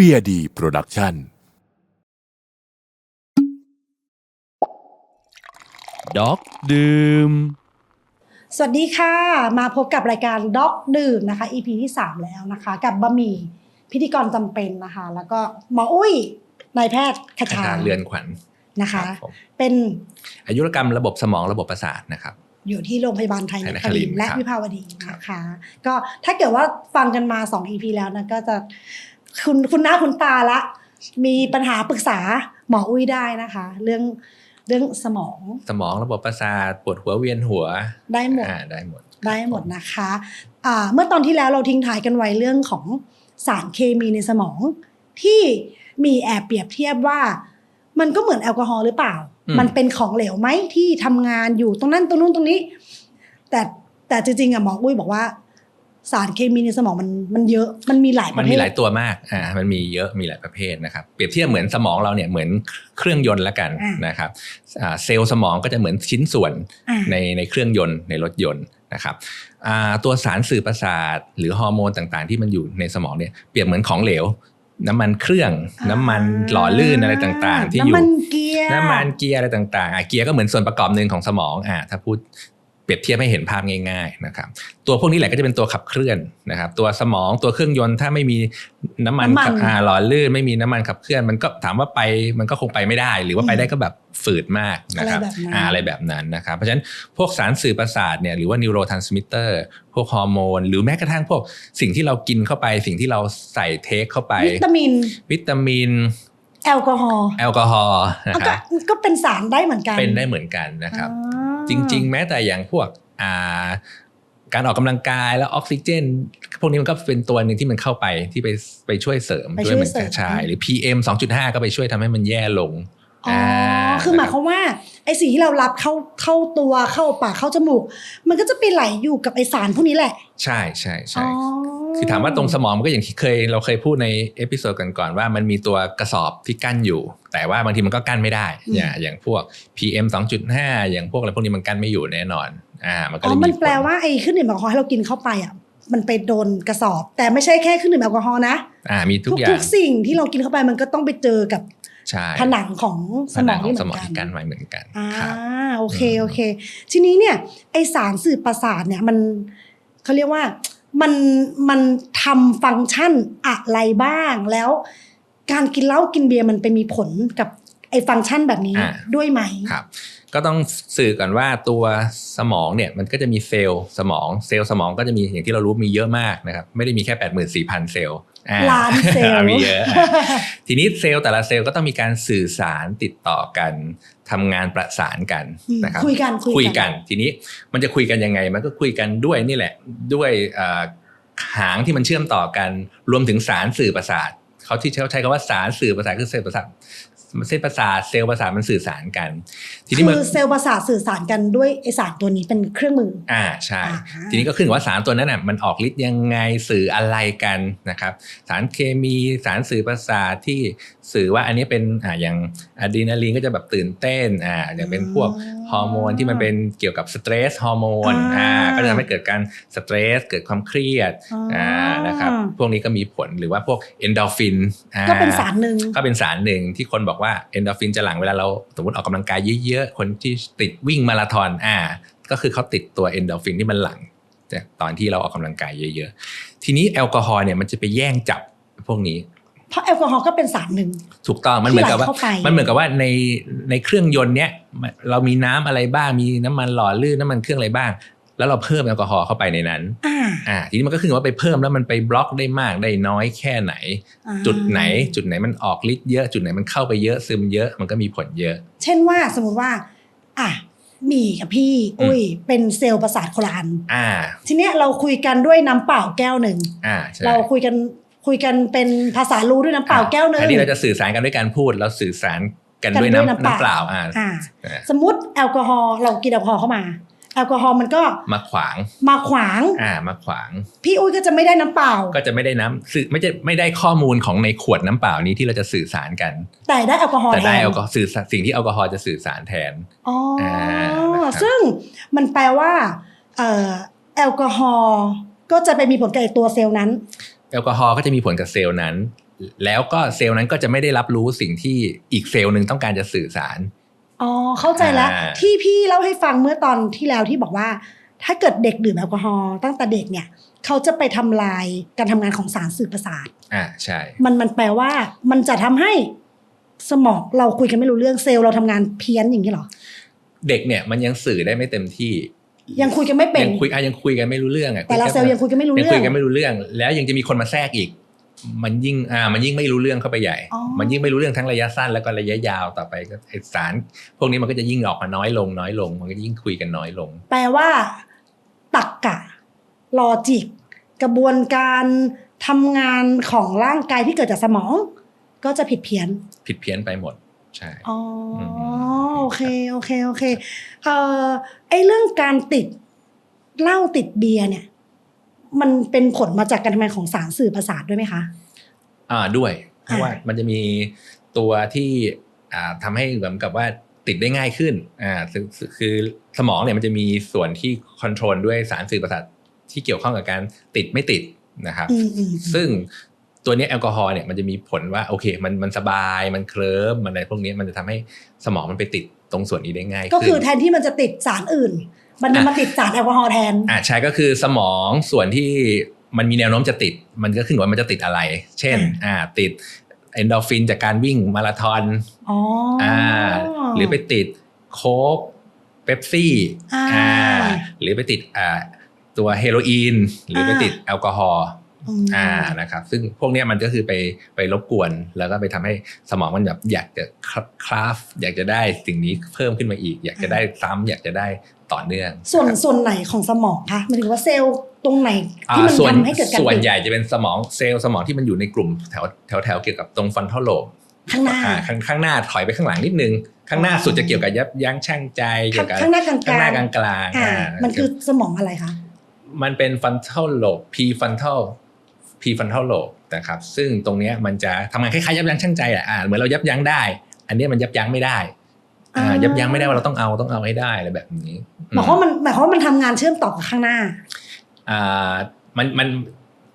เบียร์ดีโปรดักชั่น ด็อกดื่ม สวัสดีค่ะ มาพบกับรายการด็อกดื่มนะคะ EP ที่ 3 แล้วนะคะ กับบะหมี่พิธีกรจำเป็นนะคะ แล้วก็หมออุ้ยนายแพทย์คอาชาจารย์เรือนขวัญนะคะรับผมเป็นอายุรกรรมระบบสมองระบบประสาทนะครับอยู่ที่โรงพยาบาลไทยไทยนนคคริรินนททร์ร์และครับวิภาวดีนะคะ ก็ถ้าเกิดว่าฟังกันมา 2 EP แล้วนะก็จะ คุณคุณหน้าคุณตาละ มีปัญหาปรึกษาหมออุ้ยได้นะคะ เรื่องเรื่องสมอง สมองระบบประสาทปวดหัวเวียนหัวได้หมดอ่าได้หมดได้หมดนะคะอ่าเมื่อตอนที่แล้วเราทิ้งท้ายกันไว้เรื่องของสารเคมีในสมอง ที่มีแอบเปรียบเทียบว่า มันก็เหมือนแอลกอฮอล์หรือเปล่าอืมมันเป็นของเหลวไหมที่ทำงานอยู่ตรงนั้นตรงนู้นตรงนี้ แต่แต่จริงๆอะหมออุ้ยบอกว่า สารเคมีในสมองมันมันเยอะมันมีหลายปมัระนเภมีทหลายตัวมากอ่ามันมีเยอะมีหลายประเภทนะครับเปรียบเทียบเหมือนสมองเราเนี่ยเหมือนเครื่องยนต์ละกันนะครับอ่าเซลล์สมองก็จะเหมือนชิ้นส่วนอ่าในในเครื่องยนต์ในรถยนต์นะครับอ่าตัวสารสื่อประสาท หรือฮอร์โมนต่างๆ ที่มันอยู่ในสมองเนี่ยเปรียบเหมือนของเหลวน้ำมันเครื่อง น้ำมันหล่อลื่นอะไรต่างๆ ที่อยู่น้ำมันเกียร์น้ำมันเกียร์อะไรต่างๆอะเกียร์ก็เหมือนส่วนประกอบหนึ่งของสมองอ่าถ้าพูด เปรียบเทียบให้เห็นภาพง่ายๆนะครับตัวพวกนี้แหละก็จะเป็นตัวขับเคลื่อนนะครับตัวสมองตัวเครื่องยนต์ถ้าไม่มีน้ำมันน้ำมันขับอ่าหล่อลื่นไม่มีน้ำมันขับเคลื่อน มันก็ถามว่าไปมันก็คงไปไม่ได้ หรือว่าไปได้ก็แบบฝืดมากนะครับอะไรแบบนั้นอ่าอะไรแบบนั้นนะครับเพราะฉะนั้นพวกสารสื่อประสาทเนี่ยหรือว่านิวโรทรานสมิเตอร์พวกฮอร์โมนหรือแม้กระทั่งพวกสิ่งที่เรากินเข้าไป สิ่งที่เราใส่เทคเข้าไป วิตามิน วิตามินแอลกอฮอล์แอลกอฮอล์นะเอาคก็รับก็เป็นสารได้เหมือนกันเป็นได้เหมือนกันนะครับอ่า จริง ๆ แม้แต่อย่างพวกอ่าการออกกำลังกายแล้วออกซิเจน พวกนี้มันก็เป็นตัวหนึ่งที่มันเข้าไปที่ไปไปช่วยเสริมไปด้ช่วยวยเหมือนเสริกัมนใช่หรือ PM 2.5 ก็ไปช่วยทำให้มันแย่ลง อ๋ออคือหมายความว่าไอสิ่งที่เรารับเข้าเข้าตัวเข้าปากเข้าจมูก มันก็จะไปไหลอยู่กับไอสารพวกนี้แหละ ใช่ใช่ใช่อ๋อคือถามว่าตรงสมองมันก็อย่างที่เคยเราเคยพูดในเอพิโซดกันก่อนๆว่ามันมีตัวกระสอบที่กั้นอยู่ แต่ว่าบางทีมันก็กั้นไม่ได้ อย่างอย่างพวก PM 2.5 อย่างพวกอะไรพวกนี้มันกั้นไม่อยู่แน่นอนอ่ามันก็อ๋เลอยมีมันแปลผว่าไอเครื่องดื่มแอลกอฮอล์ให้เรากินเข้าไปอะมันไปโดนกระสอบ แต่ไม่ใช่แค่เครื่องดื่มแอลกอฮอล์นะอ่ามีทุทุกกอย่าทุงกสิ่งที่เรากินเข้าไปมันก็ต้องไปเจอกับใช่ ผนังของสผมนัองงขอนี่งเหสมืมอองนกันที่กั้นไว้เหมือนกันอ่าครับโอเคโอเค ทีนี้เนี่ยไอสารสื่อประสาทเนี่ยมันเขาเรียกว่ามันมันทำฟังก์ชันอะไรบ้างแล้ว การกินเหล้ากินเบียร์มันไปมีผลกับไอฟังก์ชันแบบนี้อ่าด้วยไหมครับ ก็ต้องสื่อก่อนว่าตัวสมองเนี่ยมันก็จะมีเซลล์สมองเซลล์สมองก็จะมีอย่างที่เรารู้มีเยอะมากนะครับไม่ได้มีแค่ 84,000 เซลล์อ่ล้านเซลล์มีเยอะอะทีนี้เซลล์แต่ละเซลล์ก็ต้องมีการสื่อสารติดต่อกันทำงานประสานกันอืมนะครับคุยกันคุยกันคุยกัน ทีนี้มันจะคุยกันยังไง มันก็คุยกันด้วยนี่แหละด้วยเอ่อหางที่มันเชื่อมต่อกัน รวมถึงสารสื่อประสาทเขาที่เขาใช้คำว่าสารสื่อประสาทคือเซลล์ประสาท เส้นประสาทเซลล์ประสาทมันสื่อสารกัน ทีนี้คืมันอเซลล์ประสาทสื่อสารกันด้วยไอสารตัวนี้เป็นเครื่องมือ อ่าใช่อ่าฮะทีนี้ก็ขึ้นกับว่าสารตัวนั้นน่ะมันออกฤทธิ์ยังไงสื่ออะไรกันนะครับ สารเคมีสารสื่อประสาทที่สื่อว่าอันนี้เป็นอ่าอย่างอะดรีนาลีนก็จะแบบตื่นเต้นอ่าอย่างเป็นพวกฮอร์โมนที่มันเป็นเกี่ยวกับสเตรสฮอร์โมนอ่าก็จะทำให้เกิดการสเตรสเกิดความเครียดอ่านะครับพวกนี้ก็มีผลหรือว่าพวกเอนโดรฟินอ่าก็เป็นสารหนึ่งก็เป็นสารหนึ่งที่คนบอกว่าเอนโดรฟินจะหลั่งเวลาเราสมมติออกกำลังกายเยอะๆคนที่ติดวิ่งมาราธอนอ่า ก็คือเขาติดตัวเอนโดรฟินที่มันหลั่งจากตอนที่เราออกกำลังกายเยอะๆ ทีนี้แอลกอฮอล์เนี่ยมันจะไปแย่งจับพวกนี้ เพราะแอลกอฮอล์ก็เป็นสารหนึ่ง ถูกต้องมันเหมือนกับว่าที่ไหลเข้าไปมันเหมือนกับว่าในในเครื่องยนต์เนี้ยมันเรามีน้ำอะไรบ้างมีน้ำมันหล่อลื่นน้ำมันเครื่องอะไรบ้าง แล้วเราเพิ่มแอลกอฮอล์เข้าไปในนั้นอ่าอ่าทีนี้มันก็ขึ้นกับว่าไปเพิ่มแล้วมันไปบล็อกได้มากได้น้อยแค่ไหนอ่าจุดไหนจุดไหนมันออกฤทธิ์เยอะจุดไหนมันเข้าไปเยอะซึมเยอะมันก็มีผลเยอะ เช่นว่าสมมติว่า อะหมีกับพี่อุ้ยเป็นเซลล์ประสาทคนละอันอ่า ทีเนี้ยเราคุยกันด้วยน้ำเปล่าแก้วหนึ่งอ่าใช่เราคุยกันคุยกันเป็นภาษารู้ด้วยน้ำเปล่าแก้วหนึ่งอันนี้เราจะสื่อสารกันด้วยการพูดแล้วสื่อสารกันกันด้วยด้วยน้ำน้ำเปล่าน้ำเปล่าอ่าอ่าอ่าสมมติแอลกอฮอล์เรากินแอลกอฮอล์เข้ามาแอลกอฮอล์มันก็มาขวาง มาขวาง อ่า มาขวาง พี่อุ้ยก็จะไม่ได้น้ำเปล่า ก็จะไม่ได้น้ำสื่อไม่จะไม่ได้ข้อมูลของในขวดน้ำเปล่านี้ที่เราจะสื่อสารกัน แต่ได้แอลกอฮอล์แต่แทได้นแอลกอฮอล์สื่อสารสิ่งที่แอลกอฮอล์จะสื่อสารแทน อ๋ออานะครับซึ่งมันแปลว่าเอ่อแอลกอฮอล์ก็จะไปมีผลกับไอ้ตัวเซลล์นั้น แอลกอฮอล์ก็จะมีผลกับเซลล์นั้น แล้วก็เซลล์นั้นก็จะไม่ได้รับรู้สิ่งที่อีกเซลล์หนึ่งต้องการจะสื่อสาร อ๋อเข้าใจแล้วอ่าที่พี่เล่าให้ฟังเมื่อตอนที่แล้วที่บอกว่า ถ้าเกิดเด็กดื่มแอลกอฮอล์ตั้งแต่เด็กเนี่ยเขาจะไปทำลายการทำงานของสารสื่อประสาทอ่าใช่ มันมันแปลว่ามันจะทำให้สมองเราคุยกันไม่รู้เรื่องเซลล์เราทำงานเพี้ยนอย่างนี้เหรอ เด็กเนี่ยมันยังสื่อได้ไม่เต็มที่ ยังคุยกันไม่เป็นยังคุยอะยังคุยกันไม่รู้เรื่องอะแต่ละเซลล์ยังคุยกันไม่รู้ยังเรื่อคุงยกันไม่รู้เรื่อง แล้วยังจะมีคนมาแทรกอีก มันยิ่งอ่ามันยิ่งไม่รู้เรื่องเข้าไปใหญ่อ๋อมันยิ่งไม่รู้เรื่องทั้งระยะสั้นแล้วก็ระยะยาวต่อไปก็ไอสาร พวกนี้มันก็จะยิ่งออกมาน้อยลงน้อยลง มันก็ยิ่งคุยกันน้อยลง แปลว่าตักกะลอจิก กระบวนการทำงานของร่างกายที่เกิดจากสมอง ก็จะผิดเพี้ยน ผิดเพี้ยนไปหมด ใช่อ๋ออมโอเคโอเคโอเคเอ่อไอเรื่องการติดเหล้าติดเบียร์เนี่ย มันเป็นผลมาจากการทำงานของสารสื่อประสาทด้วยไหมคะ อ่าด้วยเพราะอ่าว่ามันจะมีตัวที่อ่าทำให้เหมือนกับว่าติดได้ง่ายขึ้นอ่าคือคือสมองเนี่ยมันจะมีส่วนที่คอนโทรลด้วยสารสื่อประสาทที่เกี่ยวข้องกับการติดไม่ติดนะครับอืมอืมซึ่งตัวเนี้ยแอลกอฮอล์เนี่ยมันจะมีผลว่าโอเคมันมันสบายมันเคลิ้มมันอะไรพวกเนี้ยมันจะทำให้สมองมันไปติดตรงส่วนนี้ได้ง่ายก็ขึ้นคือแทนที่มันจะติดสารอื่น มันจะมาติดสารแอลกอฮอล์แทนอ่าใช่ก็คือสมองส่วนที่มันมีแนวโน้มจะติด มันก็ขึ้นกับว่ามันจะติดอะไร เช่น อ่าอ่าติดเอนโดรฟินจากการวิ่งมาราธอนอ๋อออ่า หรือไปติดโค้กเป๊ปซี่อ่า หรือไปติดอ่าตัวเฮโรอีน หรือไปอ่าติดแอลกอฮอล์ อืมอ่านะครับซึ่งพวกเนี้ยมันก็คือไปไปรบกวน แล้วก็ไปทำให้สมองมันแบบอยากจะคราฟอยากจะได้สิ่งนี้เพิ่มขึ้นมาอีก อยากจะได้ซ้ำอยากจะได้ต่อเนื่อง ส่วนนะครับส่วนไหนของสมองคะหมายถึงว่าเซลล์ตรงไหนอ่าที่มันส่วนทำให้เกิดการส่วนติดใหญ่จะเป็นสมองเซลล์สมองที่มันอยู่ในกลุ่มแถวแถวแถวเกี่ยวกับตรงฟันเทลโลบข้างหน้าอ่าข้างข้างหน้าถอยไปข้างหลังนิดนึง ข้างหน้าสุดจะเกี่ยวกับยับยั้งชั่งใจเกี่ยวกับข้างหน้ากลางๆข้างหน้ากลางกลางๆอ่าอ่ามันคือสมองอะไรคะมันเป็นฟันเทลโลบ p ฟันเทล p ฟันเทลโลบนะครับซึ่งตรงเนี้ยมันจะทำงานคล้ายๆยับยั้งชั่งใจแหละอ่าเหมือนเรายับยั้งได้ อันเนี้ยมันยับยั้งไม่ได้อ่าอ่ายัยับยั้งไม่ได้ว่าเราต้องเอาต้องเอาให้ได้อะไรแบบนี้หมายความว่ามันหมายความว่ามันทำงานเชื่อมต่อกับข้างหน้าอ่ามันมัน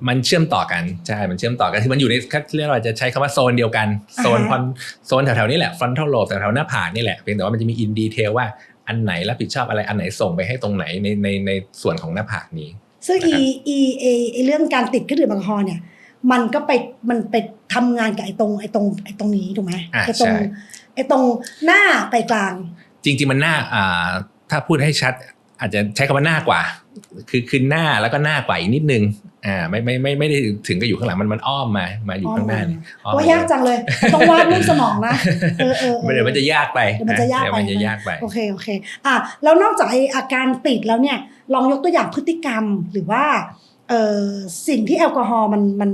มันเชื่อมต่อกันใช่มันเชื่อมต่อกันคือมันอยู่ในเรียกว่าจะใช้คำว่าโซนเดียวกันโซนอ่าฮะฟอนโซนแถวๆนี้แหละฟ r อนทัลโลบแถวๆหน้าผากนี่แหละเพียงแต่ว่ามันจะมีอินดีเทลว่าอันไหนรับผิดชอบอะไรอันไหนส่งไปให้ตรงไหนในในในส่วนของหน้าผากนี้ ซึ่งนะครับ e e a ไอเรื่องการติดเครื่องดื่มแอลกอฮอล์เนี่ย มันก็ไปมันไปทำงานกับไอตรงไอตรงไอตรงนี้ถูกไหมอ่าไอตรงใช่ไอตรงหน้าไปกลาง จริง ๆ มันหน้าอ่าถ้าพูดให้ชัด อาจจะใช้คำว่าหน้ากว่า คือคือหน้าแล้วก็หน้ากว่าอีกนิดนึงอ่าไม่ไม่ไม่ไม่ได้ถึงกับอยู่ข้างหลังมันมันอ้อมมามาอยู่ข้างหน้านี่อ้อมว่ายากจังเลยต้องวาดรูปสมองนะเออเออเออเดี๋ยวมันจะยากไปเดี๋ยวมันจะยากเดี๋ยวไปมันจะยากไปโอเคโอเคอะแล้วนอกจากไออาการติดแล้วเนี่ยลองยกตัวอย่างพฤติกรรมหรือว่าเออสิ่งที่แอลกอฮอล์มันมัน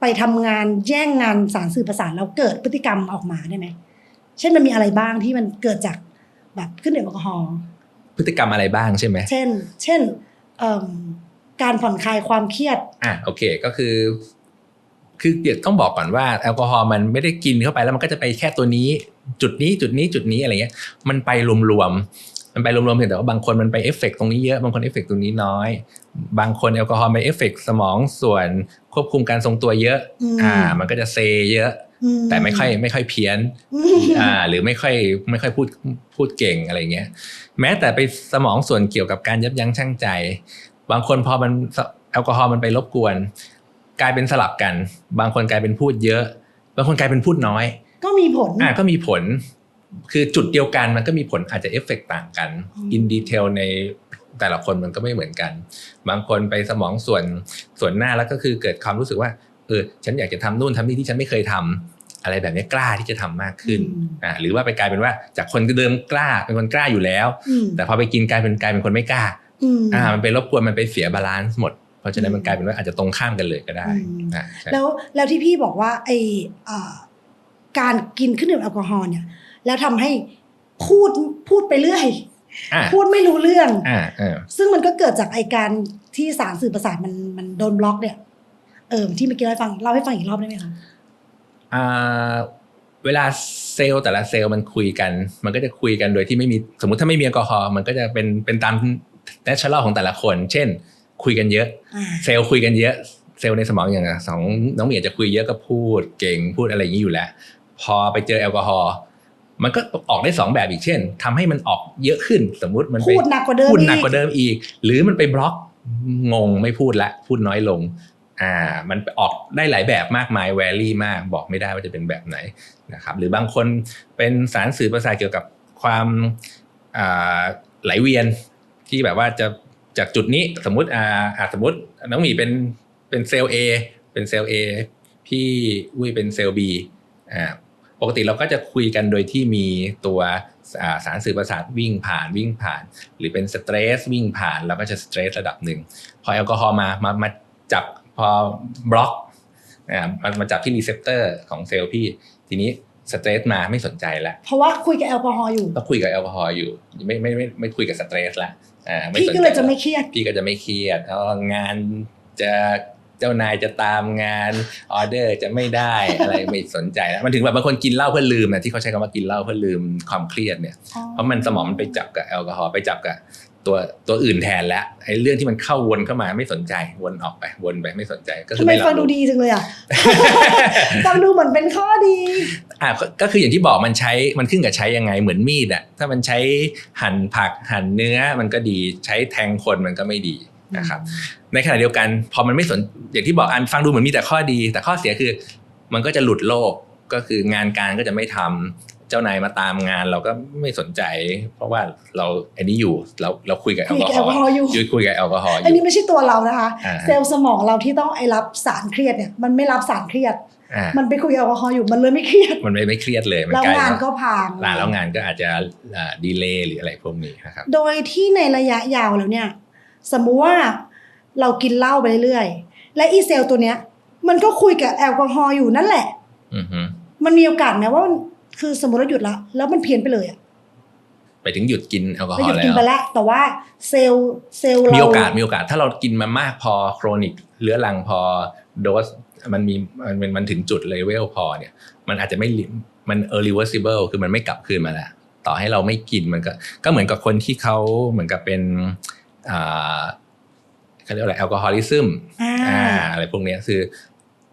ไปทำงานแย่งงานสารสื่อประสาทแล้วเกิดพฤติกรรมออกมาได้ไหมเช่นมันมีอะไรบ้างที่มันเกิดจากแบบเครื่องดื่มแอลกอฮอล์พฤติกรรมอะไรบ้างใช่ไหมเช่น เช่นเอิ่ม การผ่อนคลายความเครียด อะโอเคก็คือ คือเดี๋ยวต้องบอกก่อนว่า แอลกอฮอล์มันไม่ได้กินเข้าไปแล้วมันก็จะไปแค่ตัวนี้ จุดนี้จุดนี้จุดนี้อะไรเงี้ย มันไปรวมๆมันไปรวมๆเพียงแต่ว่าบางคนมันไปเอฟเฟกต์ตรงนี้เยอะบางคนเอฟเฟกต์ตรงนี้น้อย บางคนแอลกอฮอล์ไปเอฟเฟกต์สมองส่วนควบคุมการทรงตัวเยอะอืมอ่า มันก็จะเซเยอะอื แต่ไม่ค่อยไม่ค่อยเพี้ยนอืมอ่าหรือไม่ค่อยไม่ค่อยพูดพูดเก่งอะไรเงี้ย แม้แต่ไปสมองส่วนเกี่ยวกับการยับยั้งชั่งใจ บางคนพอมันแอลกอฮอล์มันไปรบกวน กลายเป็นสลับกัน บางคนกลายเป็นพูดเยอะ บางคนกลายเป็นพูดน้อย ก็มีผลอ่าก็มีผล คือจุดเดียวกันมันก็มีผลอาจจะเอฟเฟกต่างกันอืมอินดีเทลในแต่ละคนมันก็ไม่เหมือนกัน บางคนไปสมองส่วนส่วนหน้าแล้วก็คือเกิดความรู้สึกว่า เออฉันอยากจะทำนู่นทำนี่ที่ฉันไม่เคยทำอะไรแบบนี้กล้าที่จะทำมากขึ้นอืมอ่าหรือว่าไปกลายเป็นว่าจากคนเดิมกล้าเป็นคนกล้าอยู่แล้วอืมแต่พอไปกินกลายเป็นกลายเป็นคนไม่กล้าอืมอ่ามันไปรบกวนมันไปเสียบาลานซ์หมดเพราะฉะนั้นมันกลายเป็นว่าอาจจะตรงข้ามกันเลยก็ได้อืมอ่าใช่แล้วแล้วที่พี่บอกว่าไอเอ่อการกินเครื่องดื่มแอลกอฮอล์เนี่ย แล้วทำให้พูดพูดไปเรื่อยอ่าพูดไม่รู้เรื่องอ่าอ่าซึ่งมันก็เกิดจากไอการที่สารสื่อประสาทมันมันโดนบล็อกเนี่ย เออที่เมื่อกี้เล่าให้ฟังเล่าให้ฟังอีกรอบได้ไหมคะอ่าเวลาเซลล์แต่ละเซลล์มันคุยกัน มันก็จะคุยกันโดยที่ไม่มีสมมติถ้าไม่มีแอลกอฮอล์มันก็จะเป็นเป็นตาม natural ของแต่ละคน เช่น คุยกันเยอะอ่าเซลล์คุยกันเยอะ เซลล์ในสมองอย่างสองน้องเหมียจะคุยเยอะก็พูดเก่งพูดอะไรอย่างนี้อยู่แล้ว พอไปเจอแอลกอฮอล์มันก็ออกได้สองแบบอีกเช่นทำให้มันออกเยอะขึ้นสมมุติมันไปพูดหนักกว่าเดิมพูดหนักอีกกว่าเดิมอีก หรือมันไปบล็อกงงไม่พูดละพูดน้อยลง อ่ามันออกได้หลายแบบมากมายแวรี่มากบอกไม่ได้ว่าจะเป็นแบบไหนนะครับหรือบางคนเป็นสารสื่อประสาทเกี่ยวกับความไหลเวียนที่แบบว่าจะจากจุดนี้สมมติอ่าสมมติน้องหมีเป็นเป็นเซลล์ A เป็นเซลล์ A พี่อุ้ยเป็นเซลล์ B อ่าปกติเราก็จะคุยกันโดยที่มีตัวสารสื่อประสาทวิ่งผ่านวิ่งผ่าน หรือเป็นสเตรสวิ่งผ่านเราก็จะสเตรสระดับหนึ่งพอแอลกอฮอล์มามามาจับ พอบล็อกอ่ามันมาจับที่รีเซพเตอร์ของเซลล์พี่ ทีนี้สเตรสมาไม่สนใจละเพราะว่าคุยกับแอลกอฮอล์อยู่ก็คุยกับแอลกอฮอล์อยู่ ไม่ไม่ไม่ไม่คุยกับสเตรสละอ่าไม่พี่สนก็เลยจะไม่เครียดพี่ก็จะไม่เครียดเอางานจะเจ้านายจะตามงานออเดอร์จะไม่ได้อะไรไม่สนใจแล้วมันถึงแบบบางคนกินเหล้าเพื่อลืมนะที่เขาใช้คำว่ากินเหล้าเพื่อลืมความเครียดเนี่ยเพราะมันสมองมันไปจับกับแอลกอฮอล์ไปจับกับ ตัวตัวอื่นแทนแล้วไอ้เรื่องที่มันเข้าวนเข้ามาไม่สนใจวนออกไปวนไปไม่สนใจ ก็คืทำอไมไม่รับฟังดูรู้ดีจังเลยอะฟังดูเหมือนเป็นข้อดีอะก็ก็คืออย่างที่บอกมันใช้มันขึ้นกับใช้ยังไงเหมือนมีดอะถ้ามันใช้หั่นผักหั่นเนื้อมันก็ดีใช้แทงคนมันก็ไม่ดีนะครับในขณะเดียวกัน พอมันไม่สนอย่างที่บอกอันฟังดูเหมือนมีแต่ข้อดี แต่ข้อเสียคือ มันก็จะหลุดโลกก็คืองานการก็จะไม่ทำ เจ้านายมาตามงานเราก็ไม่สนใจ เพราะว่าเราอันนี้อยู่เราเราคุยกับแอคุลยกอกับฮแออลกอฮอล์อยู่ล์อยู่คุยกับแอลกอฮอล์ออันยู่นี้ไม่ใช่ตัวเรานะคะอ่าเซลล์สมองเราที่ต้องไอรับสารเครียดเนี่ยมันไม่รับสารเครียดอ่ามันไปคุยกับแอลกอฮอล์อยู่มันเลยไม่เครียด มันไม่ไม่เครียดเลยมันแล้วกลายงานว่าก็พังอ่าแล้วงานก็อาจจะดีเลย์หรืออะไรพวกนี้นะครับโดยที่ในระยะยาวแล้วเนี่ย สมมุติว่าเรากินเหล้าไปเรื่อยๆและอีเซลล์ตัวเนี้ย มันก็คุยกับแอลกอฮอล์อยู่นั่นแหละอือฮึมันมีโอกาสไหมว่ามัน คือสมมติเราหยุดละแล้วมันเพี้ยนไปเลยอะไปถึงหยุดกินแอลกอฮเราอหยุดล์แล้กินวไปแล้วแต่ว่าเซลล์เซลล์เรามีมีโอกาสมีโอกาส ถ้าเรากินมามากพอโครนิกเรื้อรังพอโดสมันมีมันมันมันถึงจุดเลเวลพอเนี่ย มันอาจจะไม่ลิมัน irreversible คือมันไม่กลับคืนมาแล้วต่อให้เราไม่กินมันก็ก็เหมือนกับคนที่เขาเหมือนกับเป็นอ่าเขาเรียกว่าอะไรแอลกอฮอลิซึมอ่าอ่าอะไรพวกเนี้ยคือ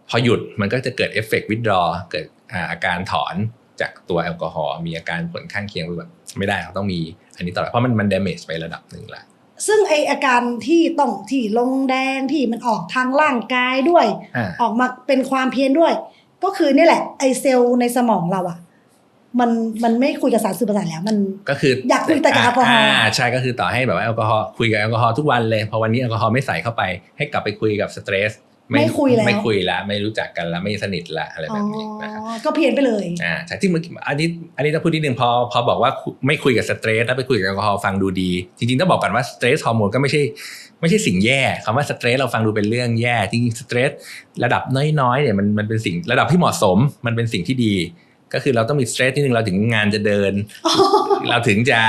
พอหยุดมันก็จะเกิดเอฟเฟกต์วิดรอเกิดอ่าอาการถอน จากตัวแอลกอฮอล์มีอาการผลข้างเคียงแบบไม่ได้เราต้องมีอันนี้ตลอดเพราะมันมันด a m a g e ไประดับหนึ่งละซึ่งไออาการที่ต้องที่ลงแดงที่มันออกทางร่างกายด้วยอ่าออกมาเป็นความเพี้ยนด้วย ก็คือนี่แหละไอเซลล์ในสมองเราอะมันมันไม่คุยกับสารสื่อประสาทแล้วมันก็คืออยากคุยแต่กับแอลกอฮอล์ใช่ก็คือต่อให้แบบว่าแอลกอฮอล์คุยกับแอลกอฮอล์ทุกวันเลยพอวันนี้แอลกอฮอล์ไม่ใส่เข้าไปให้กลับไปคุยกับสเตรส ไม่คุยแล้วไม่คุยละไม่รู้จักกันละไม่สนิทละอะไรอ๋แบอบนี้นะครับก็เพี้ยนไปเลยอ่าใช่ที่เมื่อกี้อันนี้อันนี้ต้องพูดนิดนึงพอพอบอกว่าไม่คุยกับสเตรสแล้วไปคุยกับแอลกอฮอล์ฟังดูดี จริงๆต้องบอกก่อนว่าสเตรสฮอร์โมนก็ไม่ใช่ไม่ใช่สิ่งแย่คำว่าสเตรสเราฟังดูเป็นเรื่องแย่จริงๆสเตรสระดับน้อยๆเนี่ยมันมันเป็นสิ่งระดับที่เหมาะสมมันเป็นสิ่งที่ดี ก็คือเราต้องมีสเตรสนิดนึงเราถึงงานจะเดิน เราถึงจะ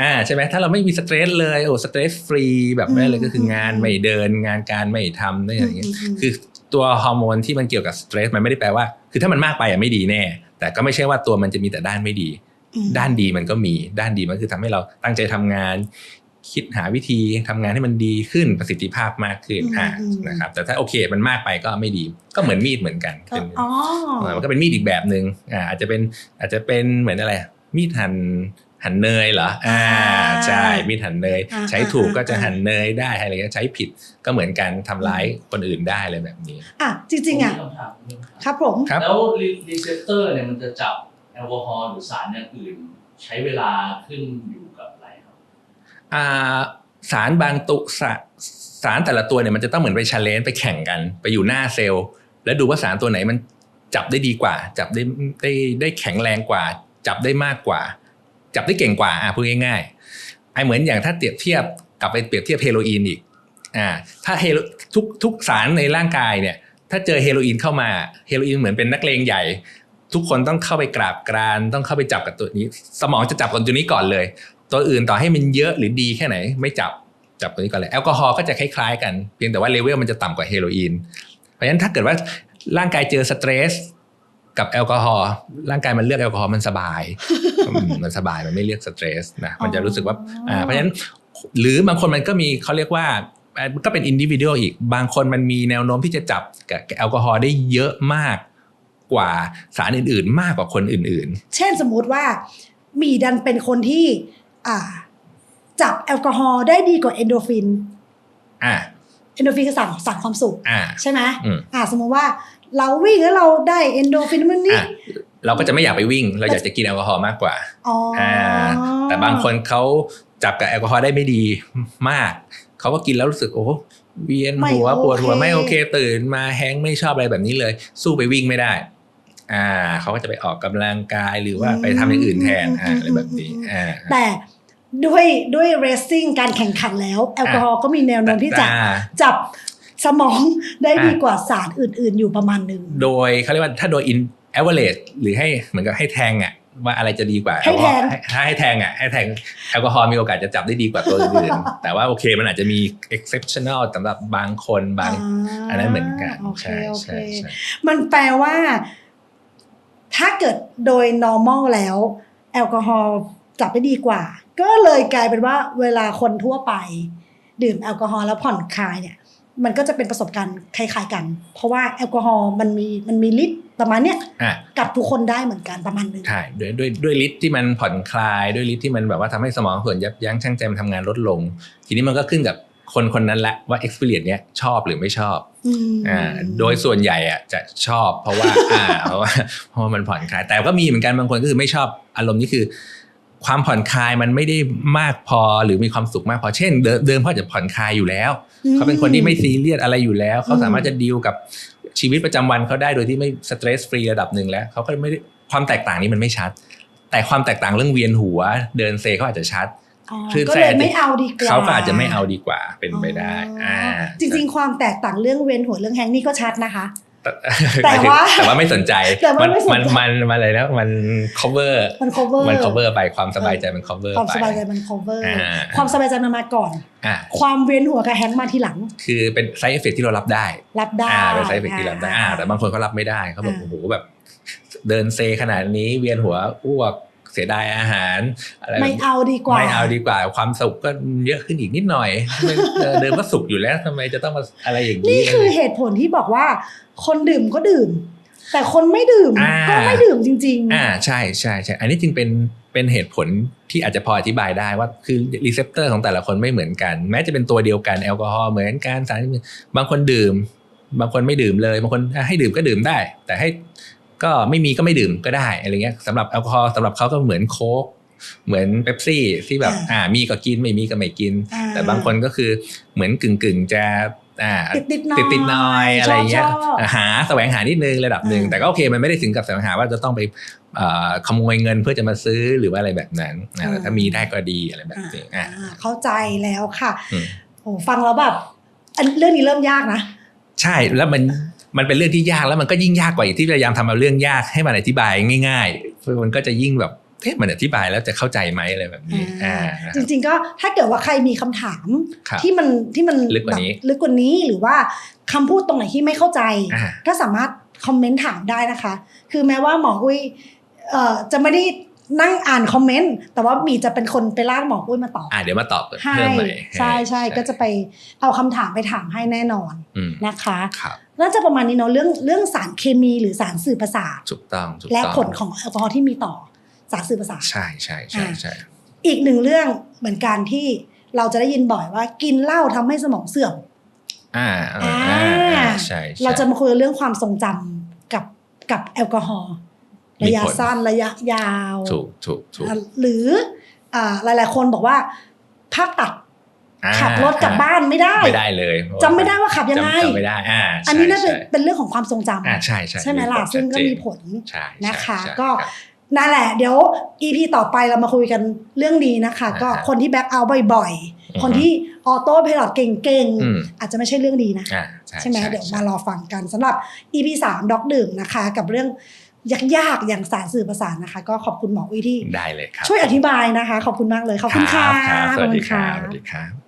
อ่าใช่ไหมถ้าเราไม่มีสเตรสเลยโอ้สเตรสฟรีแบบนั้นเลยก็คืองานไม่เดิน งานการไม่ทำได้อย่างเงี้ยคือตัวฮอร์โมนที่มันเกี่ยวกับสเตรสมันไม่ได้แปลว่า คือถ้ามันมากไปอะไม่ดีแน่ แต่ก็ไม่ใช่ว่าตัวมันจะมีแต่ด้านไม่ดีอืมด้านดีมันก็มีด้านดีมันคือทำให้เราตั้งใจทำงาน คิดหาวิธีทำงานให้มันดีขึ้นประสิทธิภาพมากขึ้นอืมอ่าอืมนะครับ แต่ถ้าโอเคมันมากไปก็ไม่ดี ก็เหมือนมีดเหมือนกันก็เป็นอ๋อเออมันก็เป็นมีดอีกแบบหนึ่งอ่าอาจจะเป็นอาจจะเป็นเหมือนอะไรมีดหั่นหั่นเนยเหรออ่าใช่มีดหั่นเนยอ่าใช้ถูกอ่าก็จะอ่าหั่นเนยได้อะไรเงี้ยใช้ผิดก็เหมือนกันทำร้ายคนอื่นได้อะไรแบบนี้อะจริง ๆอะผมมีคำถามนิดนึงครับครับผมครับแล้วรีเซพเตอร์เนี่ยมันจะจับแอลกอฮอล์หรือสารอย่างอื่น ใช้เวลาขึ้นอยู่กับอะไรครับ อ่า สารบางตุสาสารแต่ละตัวเนี่ยมันจะต้องเหมือนไปชาเลนจ์ไปแข่งกัน ไปอยู่หน้าเซลล์ แล้วดูว่าสารตัวไหนมันจับได้ดีกว่า จับได้ได้ได้แข็งแรงกว่า จับได้มากกว่า จับได้เก่งกว่าอะพูดง่ายๆไอเหมือนอย่างถ้าเปรียบเทียบกลับไปเปรียบเทียบเฮโรอีนอีกอ่าถ้าเฮโรทุกทุกสารในร่างกายเนี่ย ถ้าเจอเฮโรอีนเข้ามาเฮโรอีนเหมือนเป็นนักเลงใหญ่ ทุกคนต้องเข้าไปกราบกรานต้องเข้าไปจับกับตัวนี้ สมองจะจับกับตัวนี้ก่อนเลย ตัวอื่นต่อให้มันเยอะหรือดีแค่ไหน ไม่จับจับตัวนี้ก่อนเลยแอลกอฮอล์ก็จะคล้ายๆกันเพียงแต่ว่าเลเวลมันจะต่ำกว่าเฮโรอีนเพราะฉะนั้นถ้าเกิดว่าร่างกายเจอสเตรสกับแอลกอฮอล์ร่างกายมันเลือกแอลกอฮอล์มันสบายอืมมันสบายมันไม่เรียกสเตรสนะมันจะรู้สึกว่าอ่าเพราะฉะนั้นหรือบางคนมันก็มีเขาเรียกว่ามันก็เป็นอินดิวิ u a l อีก บางคนมันมีแนวโน้มที่จะจับกับแอลกอฮอล์ได้เยอะมากกว่าสารอื่น ๆ มากกว่าคนอื่นเช่นสมมุติว่าหมีดันเป็นคนที่อ่า จับแอลกอฮอล์ได้ดีกว่าเอนโดรฟินๆอ่าเอนโดรฟินคือสั่งสั่งความสุขอ่าใช่ไหมอืมอ่า สมมติว่าเราวิ่งแล้วเราได้เอนโดรฟินมันนี่อะเราก็จะไม่อยากไปวิ่ง เราอยากจะกินแอลกอฮอล์มากกว่าอ๋อออ่า แต่บางคนเขาจับกับแอลกอฮอล์ได้ไม่ดีมาก เขาก็กินแล้วรู้สึกโอ้เวียนหัวปวดหัวไม่โอเค ตื่นมาแฮงก์ไม่ชอบอะไรแบบนี้เลย สู้ไปวิ่งไม่ได้ อ่าเขาก็จะไปออกกำลังกายหรือว่าไปทำอย่างอื่นแทนอ่าอะไรแบบนี้อ่าแต่ ด้วยด้วยเรซซิ่งการแข่งขันแล้ว แอลกอฮอล์ก็มีแนวโน้มที่จะอ่าจับสมองได้อะดีกว่าสารอื่น ๆ อยู่ประมาณหนึ่งโดยเขาเรียกว่าถ้าโดย in average หรือให้เหมือนกับให้แทงอะว่าอะไรจะดีกว่าให้แทงถ้าให้แทงอะให้แทงแอลกอฮอล์มีโอกาสจะจับได้ดีกว่าตัวอื่นแต่ว่าโอเคมันอาจจะมี exceptional สำหรับบางคนบางอันนั้นเหมือนกันโอเคใช่โอเคใช่ใช่มันแปลว่า ถ้าเกิดโดย normal แล้ว แอลกอฮอล์จับได้ดีกว่า ก็เลยกลายเป็นว่าเวลาคนทั่วไป ดื่มแอลกอฮอล์แล้วผ่อนคลายเนี่ยมันก็จะเป็นประสบการณ์คล้ายๆกัน เพราะว่าแอลกอฮอล์มันมีมันมีฤทธิ์ประมาณเนี้ยอะกับทุกคนได้เหมือนกันประมาณหนึง ใช่ด้วยด้วยด้วยฤทธิ์ที่มันผ่อนคลายด้วยฤทธิ์ที่มันแบบว่าทำให้สมองส่วนยับยั้งชั่งใจมันทำงานลดลง ทีนี้มันก็ขึ้นกับคนคนนั้นแหละว่า experience เนี้ยชอบหรือไม่ชอบอืม อ่าโดยส่วนใหญ่อะจะชอบเพราะว่า อ่าเพราะว่าเพราะว่ามันผ่อนคลายแต่ก็มีเหมือนกันบางคนก็คือไม่ชอบอารมณ์นี้คือ ความผ่อนคลายมันไม่ได้มากพอหรือมีความสุขมากพอเช่น เดิมเดิมเขาอาจจะผ่อนคลายอยู่แล้ว เขาเป็นคนที่ไม่ซีเรียสอะไรอยู่แล้ว เขาสามารถจะดีลกับชีวิตประจำวันเขาได้โดยที่ไม่สเตรสฟรีระดับหนึ่งแล้วเขาก็ไม่ได้ความแตกต่างนี้มันไม่ชัด แต่ความแตกต่างเรื่องเวียนหัว เดินเซเขาอาจจะชัดอ๋อคลื่นก็ไส้เลยอาจจะไม่เอาดีกว่าเขาก็อาจจะไม่เอาดีกว่าเป็นไปได้อ่าจริง ๆ ความแตกต่างเรื่องเวียนหัวเรื่องแฮงก์นี่ก็ชัดนะคะ แต่แต่ว่าแต่ว่าไม่สนใจแต่ว่าไม่สนใจมันมันมันอะไรนะมัน cover มัน cover มัน cover ไปความสบายใจมัน cover ความไปสบายใจมัน cover อ่าความสบายใจมันมาก่อนอ่าความเวียนหัวกับแฮงก์มาทีหลัง คือเป็น side effect ที่เรารับได้ รับได้อ่าเป็น side effect ที่รับได้อ่าแต่บางคนเขารับไม่ได้เขาแบบอ่าโอ้โหแบบ เดินเซขนาดนี้เวียนหัวอ้วก เสียดายอาหารอะไรแบบไม่นี้เอาดีกว่าไม่เอาดีกว่า ความสุขก็เยอะขึ้นอีกนิดหน่อยไม่เออเดิมก็สุขอยู่แล้วทำไมจะต้องมาอะไรอย่างนี้นี่คือเหตุผลที่บอกว่า คนดื่มก็ดื่ม แต่คนไม่ดื่มอ่าก็ไม่ดื่มจริงอ่าใช่ใช่ใช่อันนี้จึงเป็นเป็นเหตุผลที่อาจจะพออธิบายได้ว่าคือรีเซพเตอร์ของแต่ละคนไม่เหมือนกัน แม้จะเป็นตัวเดียวกันแอลกอฮอล์เหมือนกันสารบางคนดื่ม บางคนไม่ดื่มเลย บางคนให้ดื่มก็ดื่มได้ แต่ให้ ก็ไม่มีก็ไม่ดื่มก็ได้อะไรเงี้ยสำหรับแอลกอฮอล์สำหรับเขาก็เหมือนโค้กเหมือนเป๊ปซี่ที่แบบอ่าอ่ามีก็กินไม่มีก็ไม่กินอ่าแต่บางคนก็คือเหมือนกึ่งกึ่งๆจะอ่าติดติดๆหน้อยติดติดๆหน้อยอะไรเงี้ยชอบชอบหาแสวงหานิดนึงระดับหนึ่งอ่าแต่ก็โอเคมันไม่ได้ถึงกับแสวงหาว่าจะต้องไปเอ่อขโมยเงินเพื่อจะมาซื้อหรือว่าอะไรแบบนั้นอ่าแต่ถ้ามีได้ก็ดีอะไรแบบนี้อ่าอ่าเข้าใจแล้วค่ะอืมโอ้ฟังแล้วแบบอันเรื่องนี้เริ่มยากนะ ใช่แล้วมัน มันเป็นเรื่องที่ยากแล้วมันก็ยิ่งยากกว่าอีกที่พยายามทำเอาเรื่องยากให้มันอธิบายง่ายๆมันก็จะยิ่งแบบเอ๊ะมันอธิบายแล้วจะเข้าใจไหมอะไรแบบนี้อ่านะคจรับริงๆก็ถ้าเกิดว่าใครมีคำถามครับที่มันที่มันลึกกว่านี้แบบลึกกว่านี้หรือว่าคำพูดตรงไหนที่ไม่เข้าใจอ่าก็สามารถคอมเมนต์ถามได้นะคะ คือแม้ว่าหมออุ้ยเอ่อจะไม่ได้ นั่งอ่านคอมเมนต์แต่ว่ามีจะเป็นคนไปลากหมออุ้ยมาตอบอ่าเดี๋ยวมาตอบให้เพิ่มใหม่ใช่ใช่ก็จะไปเอาคำถามไปถามให้แน่นอนอืมนะคะครับน่าจะประมาณนี้เนาะเรื่องเรื่องสารเคมีหรือสารสื่อประสาทถูกต้องถูกและต้องผลของแอลกอฮอล์ที่มีต่อสารสื่อประสาทใช่ใช่ใช่ใช่อีกหนึ่งเรื่องเหมือนกันที่เราจะได้ยินบ่อยว่ากินเหล้าทำให้สมองเสื่อมอ่าอ่าอ่าอ่าใช่ใช่เราจะมาคุยเรื่องความทรงจำกับกับแอลกอฮอล์มี ระยะผลสั้นระยะยาวถูกถูกถูกอะหรืออ่าหลาย ๆ คนบอกว่าภาคตัดอ่าขับรถกลับบ้านไม่ได้ไม่ได้เลยเพราะว่าจำไม่ได้ว่าขับยังไงจำจำไม่ได้อ่าอันนี้น่าจะใช่เป็นเรื่องของความทรงจอ่าใช่ใช่ำใช่ไหมล่ะผซึ่งก็ชัดเจนมีผลใช่นะคะใช่ก็ครับนั่นแหละ เดี๋ยว EP ต่อไปเรามาคุยกันเรื่องนี้นะคะอ่าฮะก็คนที่แบ็คเอาท์บ่อยอือฮึๆคนที่ออโต้พายロเก่งอืมๆอาจจะไม่ใช่เรื่องดีนะอ่าใช่ใช่ไหมเดี๋ยวมารอฟังกันสำหรับ EP 3ด็อกดื่มนะคะ กับเรื่อง ยากๆ อย่างสารสื่อประสานนะคะ ก็ขอบคุณหมอวิที่ได้เลยครับช่วยอธิบายนะคะ ขอบคุณมากเลยขอบคุณค่ะรับครับสวัสดีขคอรัณบสวัสดีครับ